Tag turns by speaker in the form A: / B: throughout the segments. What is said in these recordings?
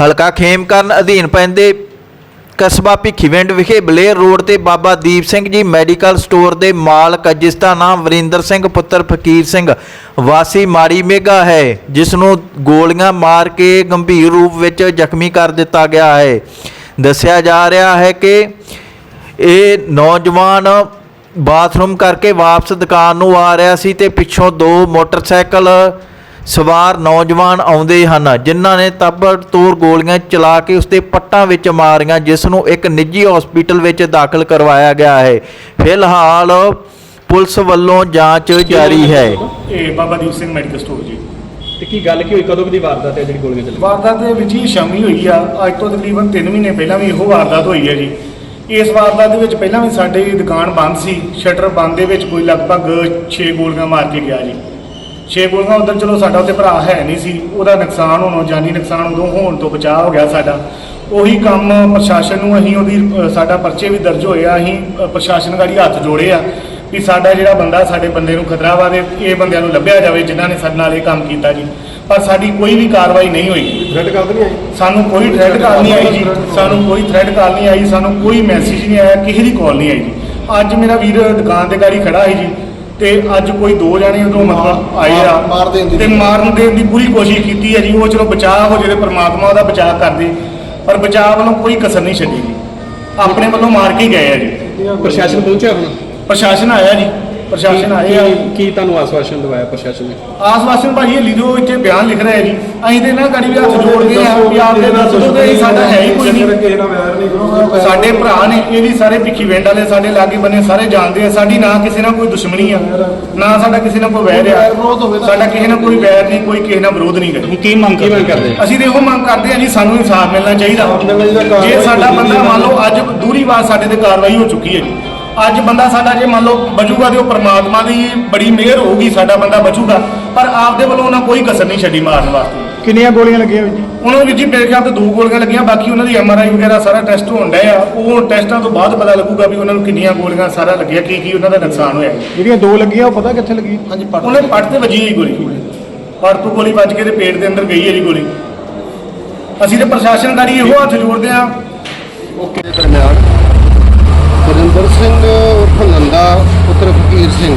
A: ਹਲਕਾ ਖੇਮਕਰਨ ਅਧੀਨ ਪੈਂਦੇ ਕਸਬਾ ਭਿੱਖੀਵਿੰਡ ਵਿਖੇ ਬਲੇਰ ਰੋਡ ਤੇ ਬਾਬਾ ਦੀਪ ਸਿੰਘ ਜੀ ਮੈਡੀਕਲ ਸਟੋਰ ਦੇ ਮਾਲਕ ਜਿਸ ਦਾ ਨਾਮ ਵਰਿੰਦਰ ਸਿੰਘ, ਪੁੱਤਰ ਫਕੀਰ ਸਿੰਘ, ਵਾਸੀ ਮਾੜੀ ਮੇਗਾ ਹੈ ਜਿਸ ਨੂੰ ਗੋਲੀਆਂ ਮਾਰ ਕੇ ਗੰਭੀਰ ਰੂਪ ਵਿੱਚ ਜ਼ਖਮੀ ਕਰ ਦਿੱਤਾ ਗਿਆ ਹੈ। ਦੱਸਿਆ ਜਾ ਰਿਹਾ ਹੈ ਕਿ ਇਹ ਨੌਜਵਾਨ ਬਾਥਰੂਮ ਕਰਕੇ ਵਾਪਸ ਦੁਕਾਨ ਨੂੰ ਆ ਰਿਹਾ ਸੀ ਤੇ ਪਿੱਛੋਂ ਦੋ ਮੋਟਰਸਾਈਕਲ ਸਵਾਰ ਨੌਜਵਾਨ ਆਉਂਦੇ ਹਨ ਜਿਨ੍ਹਾਂ ਨੇ ਤਾਬੜਤੋੜ ਗੋਲੀਆਂ ਚਲਾ ਕੇ ਉਸਦੇ ਪੱਟਾਂ ਵਿੱਚ ਮਾਰੀਆਂ ਜਿਸ ਨੂੰ ਇੱਕ ਨਿੱਜੀ ਹਸਪੀਟਲ ਵਿੱਚ ਦਾਖਲ ਕਰਵਾਇਆ ਗਿਆ ਹੈ। ਫਿਲਹਾਲ ਪੁਲਿਸ ਵੱਲੋਂ ਜਾਂਚ ਜਾਰੀ ਹੈ।
B: ਇਹ ਬਾਬਾ ਦੀਪ ਸਿੰਘ ਮੈਡੀਕਲ ਸਟੋਰ ਜੀ।
C: ਤੇ ਕੀ ਗੱਲ ਕੀ ਹੋਈ? ਕਦੋਂ ਦੀ ਵਾਰਦਾਤ ਹੈ ਜਿਹੜੀ ਗੋਲੀਆਂ ਚੱਲੀਆਂ?
B: ਵਾਰਦਾਤ ਦੇ ਵਿੱਚ ਹੀ ਸ਼ਾਮੀ ਹੋਈ ਆ। ਅੱਜ ਤੋਂ ਤਕਰੀਬਨ 3 ਮਹੀਨੇ ਪਹਿਲਾਂ ਵੀ ਇਹੋ ਵਾਰਦਾਤ ਹੋਈ ਹੈ ਜੀ। ਇਸ ਵਾਰਦਾਤ ਦੇ ਵਿੱਚ ਪਹਿਲਾਂ ਵੀ ਸਾਡੀ ਦੁਕਾਨ ਬੰਦ ਸੀ। ਸ਼ਟਰ ਬੰਦ ਦੇ ਵਿੱਚ ਕੋਈ ਲਗਭਗ 6 ਗੋਲੀਆਂ ਮਾਰ ਕੇ ਗਿਆ ਜੀ। 6 ਗੋਲੀਆਂ ਉਧਰ ਚਲੋ ਸਾਡਾ ਉੱਤੇ ਭਰਾ ਹੈ ਨਹੀਂ ਸੀ ਉਹਦਾ ਨੁਕਸਾਨ ਹੋਣੋਂ ਜਾਨੀ ਨੁਕਸਾਨ ਉਦੋਂ ਹੋਣ ਤੋਂ ਬਚਾਅ ਹੋ ਗਿਆ ਸਾਡਾ। ਉਹੀ ਕੰਮ ਪ੍ਰਸ਼ਾਸਨ ਨੂੰ ਅਸੀਂ ਉਹਦੀ ਸਾਡਾ ਪਰਚੇ ਵੀ ਦਰਜ ਹੋਏ ਆ ਅਸੀਂ ਪ੍ਰਸ਼ਾਸਨ ਗਾੜੀ ਹੱਥ ਜੋੜੇ ਆ ਵੀ ਸਾਡਾ ਜਿਹੜਾ ਬੰਦਾ ਸਾਡੇ ਬੰਦੇ ਨੂੰ ਖਤਰਾ ਵਾ ਤੇ ਇਹ ਬੰਦਿਆਂ ਨੂੰ ਲੱਭਿਆ ਜਾਵੇ ਜਿਨ੍ਹਾਂ ਨੇ ਸਾਡੇ ਨਾਲ ਇਹ ਕੰਮ ਕੀਤਾ ਜੀ। ਪਰ ਸਾਡੀ ਕੋਈ ਵੀ ਕਾਰਵਾਈ ਨਹੀਂ ਹੋਈ।
C: ਥ੍ਰੈਡ ਕਰ ਨਹੀਂ ਆਈ?
B: ਸਾਨੂੰ ਕੋਈ ਥ੍ਰੈਡ ਕਾਲ ਨਹੀਂ ਆਈ ਜੀ। ਸਾਨੂੰ ਕੋਈ ਥ੍ਰੈਡ ਕਾਲ ਨਹੀਂ ਆਈ ਸਾਨੂੰ ਕੋਈ ਮੈਸੇਜ ਨਹੀਂ ਆਇਆ ਕਿਸੇ ਦੀ ਕਾਲ ਨਹੀਂ ਆਈ ਜੀ। ਅੱਜ ਮੇਰਾ ਵੀਰ ਦੁਕਾਨ ਦੇ ਗਾੜੀ ਖੜਾ ਹੈ ਜੀ। ਤੇ ਅੱਜ ਕੋਈ ਦੋ ਜਾਣੇ ਉਦੋਂ ਮਤਲਬ ਆਏ ਆ
D: ਮਾਰ ਦੇਣ ਦੀ
B: ਤੇ ਮਾਰਨ ਦੇਣ ਦੀ ਪੂਰੀ ਕੋਸ਼ਿਸ਼ ਕੀਤੀ ਹੈ ਜੀ। ਉਹ ਚਲੋ ਬਚਾਅ ਹੋ ਜਿਹੜੇ ਪ੍ਰਮਾਤਮਾ ਉਹਦਾ ਬਚਾਅ ਕਰਦੇ ਪਰ ਬਚਾਅ ਵੱਲੋਂ ਕੋਈ ਕਸਰ ਨਹੀਂ ਛੱਡੀ ਜੀ। ਆਪਣੇ ਵੱਲੋਂ ਮਾਰ ਕੇ ਗਏ ਆ ਜੀ।
C: ਪ੍ਰਸ਼ਾਸਨ ਪਹੁੰਚਿਆ ਹੁਣ?
B: ਪ੍ਰਸ਼ਾਸਨ ਆਇਆ ਜੀ। ਪ੍ਰਸ਼ਾਸਨ ਆਏ ਆ।
C: ਕੀ- ਕੀ ਤੁਹਾਨੂੰ ਆਸਵਾਸ਼ਨ ਦਵਾਇਆ ਪ੍ਰਸ਼ਾਸਨ ਨੇ?
B: ਆਸਵਾਸਨ ਭਾਜੀ ਇਹ ਲਿਖੋ ਇੱਥੇ ਬਿਆਨ ਲਿਖ ਰਿਹਾ ਜੀ। ਅਸੀਂ ਤੇ ਇਹਨਾਂ ਗਾੜੀ ਵੀ ਹੱਥ ਜੋੜਦੇ ਆ। ਵੀ ਆਪਦੇ ਦੱਸ ਦਿਓ ਕਿ ਇਹ ਸਾਡਾ ਹੈ ਹੀ ਕੋਈ ਨਹੀਂ। ਸਾਡੇ ਭਰਾ ਨੇ ਇਹ ਵੀ ਸਾਰੇ ਭਿੱਖੀ ਵਿੰਡ ਵਾਲੇ ਸਾਡੇ ਲਾਗੇ ਬੰਨੇ ਸਾਰੇ ਜਾਣਦੇ ਆ। ਸਾਡੀ ਨਾ ਕਿਸੇ ਨਾਲ ਕੋਈ ਦੁਸ਼ਮਣੀ ਆ ਨਾ ਸਾਡਾ ਕਿਸੇ ਨਾਲ ਕੋਈ ਵੈਰ ਆ। ਸਾਡਾ ਕਿਸੇ ਨਾਲ ਕੋਈ ਵੈਰ ਨਹੀਂ ਕੋਈ ਕਿਸੇ ਨਾਲ ਵਿਰੋਧ ਨਹੀਂ ਗਾ
C: ਕੀ ਮੰਗ ਕੀ ਮੰਗ ਕਰਦੇ?
B: ਅਸੀਂ ਤੇ ਇਹੋ ਮੰਗ ਕਰਦੇ ਆ ਜੀ ਸਾਨੂੰ ਇਨਸਾਫ ਮਿਲਣਾ ਚਾਹੀਦਾ। ਜੇ ਸਾਡਾ ਬੰਦਾ ਮੰਨ ਲਓ ਅੱਜ ਦੂਰੀ ਵਾਰ ਸਾਡੇ ਤੇ ਕਾਰਵਾਈ ਹੋ ਚੁੱਕੀ ਹੈ ਜੀ। ਅੱਜ ਬੰਦਾ ਸਾਡਾ ਜੇ ਮੰਨ ਲਓ ਬਚੂਗਾ ਤੇ ਉਹ ਪ੍ਰਮਾਤਮਾ ਦੀ ਬੜੀ ਮਿਹਰ ਹੋਊਗੀ ਸਾਡਾ ਬੰਦਾ ਬਚੂਗਾ। ਪਰ ਆਪਦੇ ਵੱਲੋਂ ਉਹਨਾਂ ਕੋਈ ਕਸਰ ਨਹੀਂ ਛੱਡੀ ਮਾਰਨ ਵਾਸਤੇ।
C: ਕਿੰਨੀਆਂ ਗੋਲੀਆਂ ਲੱਗੀਆਂ ਜੀ?
B: ਉਹਨਾਂ ਨੂੰ ਜੀ ਮੇਰੇ ਖਿਆਲ ਤੇ ਦੋ ਗੋਲੀਆਂ ਲੱਗੀਆਂ ਬਾਕੀ ਉਹਨਾਂ ਦੀ ਐਮਆਰਆਈ ਵਗੈਰਾ ਸਾਰਾ ਟੈਸਟ ਹੋਣ ਡਿਆ ਆ। ਉਹ ਟੈਸਟਾਂ ਤੋਂ ਬਾਅਦ ਪਤਾ ਲੱਗੂਗਾ ਵੀ ਉਹਨਾਂ ਨੂੰ ਕਿੰਨੀਆਂ ਗੋਲੀਆਂ ਸਾਰਾ ਲੱਗਿਆ ਕੀ ਕੀ ਉਹਨਾਂ ਦਾ ਨੁਕਸਾਨ ਹੋਇਆ।
C: ਜਿਹੜੀਆਂ ਦੋ ਲੱਗੀਆਂ ਉਹ ਪਤਾ ਕਿੱਥੇ ਲੱਗੀ
D: ਹਾਂਜੀ ਪੜ
B: ਉਹਨੇ ਪੱਟ ਤੇ ਵੱਜੀ ਹੋਈ ਗੋਲੀ। ਪੱਟ ਤੋਂ ਗੋਲੀ ਵੱਜ ਕੇ ਤੇ ਪੇਟ ਦੇ ਅੰਦਰ ਗਈ ਹੈ ਜੀ ਗੋਲੀ। ਅਸੀਂ ਤੇ ਪ੍ਰਸ਼ਾਸਨ ਗਾੜੀ ਇਹੋ ਹੱਥ ਜੋੜਦੇ ਆ।
D: ਦੇ ਦਰਮਿਆਨ ਗੁਰਿੰਦਰ ਸਿੰਘ ਉਰਫ ਨੰਦਾ ਪੁੱਤਰ ਫਕੀਰ ਸਿੰਘ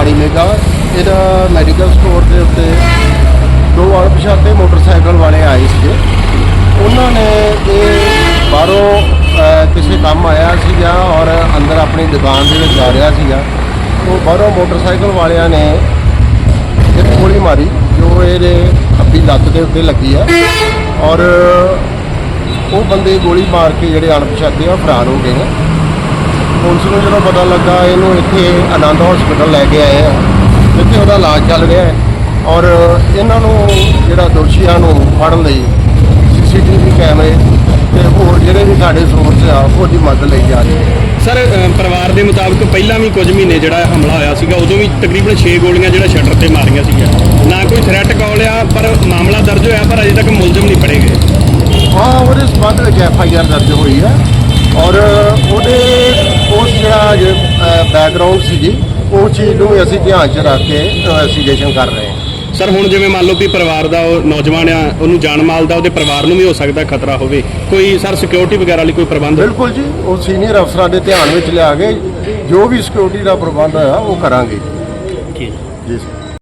D: ਪਾਣੀ ਮਾੜੀ ਇਹਦਾ ਮੈਡੀਕਲ ਸਟੋਰ ਦੇ ਉੱਤੇ ਦੋ ਅਣਪਛਾਤੇ ਮੋਟਰਸਾਈਕਲ ਵਾਲੇ ਆਏ ਸੀਗੇ। ਉਹਨਾਂ ਨੇ ਇਹ ਬਾਹਰੋਂ ਕਿਸੇ ਕੰਮ ਆਇਆ ਸੀਗਾ ਔਰ ਅੰਦਰ ਆਪਣੀ ਦੁਕਾਨ ਦੇ ਵਿੱਚ ਜਾ ਰਿਹਾ ਸੀਗਾ। ਉਹ ਬਾਹਰੋਂ ਮੋਟਰਸਾਈਕਲ ਵਾਲਿਆਂ ਨੇ ਇੱਕ ਗੋਲੀ ਮਾਰੀ, ਜੋ ਇਹਦੇ ਖੱਬੀ ਲੱਤ ਦੇ ਉੱਤੇ ਲੱਗੀ ਆ। ਔਰ ਉਹ ਬੰਦੇ ਗੋਲੀ ਮਾਰ ਕੇ ਜਿਹੜੇ ਅਣਪਛਾਤੇ ਆ ਫਰਾਰ ਹੋ ਗਏ ਨੇ। ਪੁਲਿਸ ਨੂੰ ਜਦੋਂ ਪਤਾ ਲੱਗਾ ਇਹਨੂੰ ਇੱਥੇ ਆਨੰਦ ਹਸਪੀਟਲ ਲੈ ਕੇ ਆਏ ਆ। ਜਿੱਥੇ ਉਹਦਾ ਇਲਾਜ ਚੱਲ ਰਿਹਾ ਹੈ। ਔਰ ਇਹਨਾਂ ਨੂੰ ਜਿਹੜਾ ਦੋਸ਼ੀਆਂ ਨੂੰ ਫੜਨ ਲਈ ਸੀਸੀਟੀਵੀ ਕੈਮਰੇ ਤੇ ਹੋਰ ਜਿਹੜੇ ਵੀ ਸਾਡੇ ਸੋਰਸ ਆ ਉਹਦੀ ਮਦਦ ਲਈ ਜਾ ਰਹੀ ਹੈ
C: ਸਰ ਪਰਿਵਾਰ ਦੇ ਮੁਤਾਬਕ ਪਹਿਲਾਂ ਵੀ ਕੁਝ ਮਹੀਨੇ ਜਿਹੜਾ ਹਮਲਾ ਹੋਇਆ ਸੀਗਾ ਉਦੋਂ ਵੀ ਤਕਰੀਬਨ 6 ਗੋਲੀਆਂ ਜਿਹੜਾ ਸ਼ਟਰ ਤੇ ਮਾਰੀਆਂ ਸੀਗੀਆਂ। ਨਾ ਕੋਈ ਥ੍ਰੈਟ ਕਾਲ ਆ ਪਰ ਮਾਮਲਾ ਦਰਜ ਹੋਇਆ ਪਰ ਅਜੇ ਤੱਕ ਮੁਲਜ਼ਮ ਨਹੀਂ ਫੜੇ ਗਏ।
D: ਹਾਂ ਉਹਦੇ ਸੰਬੰਧ ਵਿੱਚ ਐਫ ਆਈ ਆਰ ਦਰਜ ਹੋਈ ਹੈ ਔਰ ਜਿਹੜਾ ਬੈਕਗ੍ਰਾਉਂਡ ਸੀਗੀ ਉਹ ਚੀਜ਼ ਨੂੰ ਅਸੀਂ ਧਿਆਨ 'ਚ ਰੱਖ ਕੇ ਇਨਵੈਸਟੀਗੇਸ਼ਨ ਕਰ ਰਹੇ ਹਾਂ।
C: ਸਰ ਹੁਣ ਜਿਵੇਂ ਮੰਨ ਲਓ ਵੀ ਪਰਿਵਾਰ ਦਾ ਉਹ ਨੌਜਵਾਨ ਆ ਉਹਨੂੰ ਜਾਨ ਮਾਲ ਦਾ ਉਹਦੇ ਪਰਿਵਾਰ ਨੂੰ ਵੀ ਹੋ ਸਕਦਾ ਖਤਰਾ ਹੋਵੇ। ਕੋਈ ਸਰ ਸਿਕਿਉਰਿਟੀ ਵਗੈਰਾ ਲਈ ਕੋਈ ਪ੍ਰਬੰਧ?
D: ਬਿਲਕੁਲ ਜੀ ਉਹ ਸੀਨੀਅਰ ਅਫਸਰਾਂ ਦੇ ਧਿਆਨ ਵਿੱਚ ਲਿਆ ਕੇ ਜੋ ਵੀ ਸਿਕਿਉਰਿਟੀ ਦਾ ਪ੍ਰਬੰਧ ਹੋਇਆ ਉਹ ਕਰਾਂਗੇ।
C: ਠੀਕ
D: ਜੀ। ਸਰ